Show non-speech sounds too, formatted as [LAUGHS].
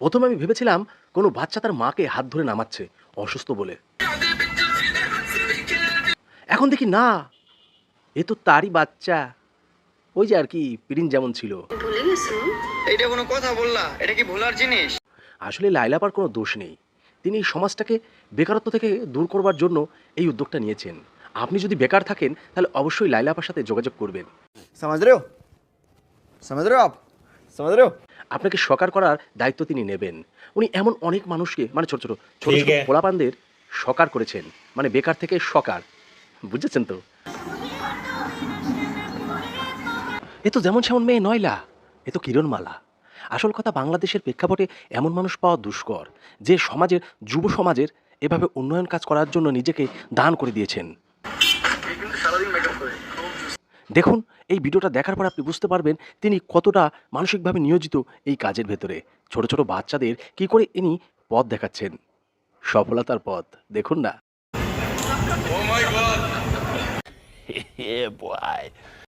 প্রথমে আমি ভেবেছিলাম কোনো বাচ্চা তার মাকে হাত ধরে নামাচ্ছে অসুস্থ বলে। এখন দেখি না এ তো তারই বাচ্চা। ওই যে আর কি প্রিন যেমন ছিল। এটা কোনো কথা বললা এটা কি ভোলার জিনিস? আসলে লাইলাপার কোনো দোষ নেই। তিনি এই সমাজটাকে বেকারত্ব থেকে দূর করবার জন্য এই উদ্যোগটা নিয়েছেন। আপনি যদি বেকার থাকেন তাহলে অবশ্যই লাইলাপার সাথে যোগাযোগ করবেন। সমাজ রেও সমাজ রেও আপ। समझ रहे हो আপনাকে সকার করার দায়িত্ব তিনি নেবেন উনি এমন অনেক মানুষকে মানে ছোট ছোট ছোট ঠিক ছোট আছে। পোলাপানদের সকার করেছেন মানে বেকার থেকে সকার বুঝেছেন তো এ তো যেমন সেমন মেয়ে নয়লা এ তো কিরণমালা আসল কথা বাংলাদেশের প্রেক্ষাপটে এমন মানুষ পাওয়া দুষ্কর যে সমাজের যুব সমাজের এভাবে উন্নয়ন কাজ করার জন্য নিজেকে দান করে দিয়েছেন দেখুন এই ভিডিওটা দেখার পর আপনি বুঝতে পারবেন তিনি কতটা মানসিকভাবে নিয়োজিত এই কাজের ভেতরে। ছোট ছোট বাচ্চাদের কি করে ইনি পথ দেখাচ্ছেন? সফলতার পথ দেখুন না। [LAUGHS]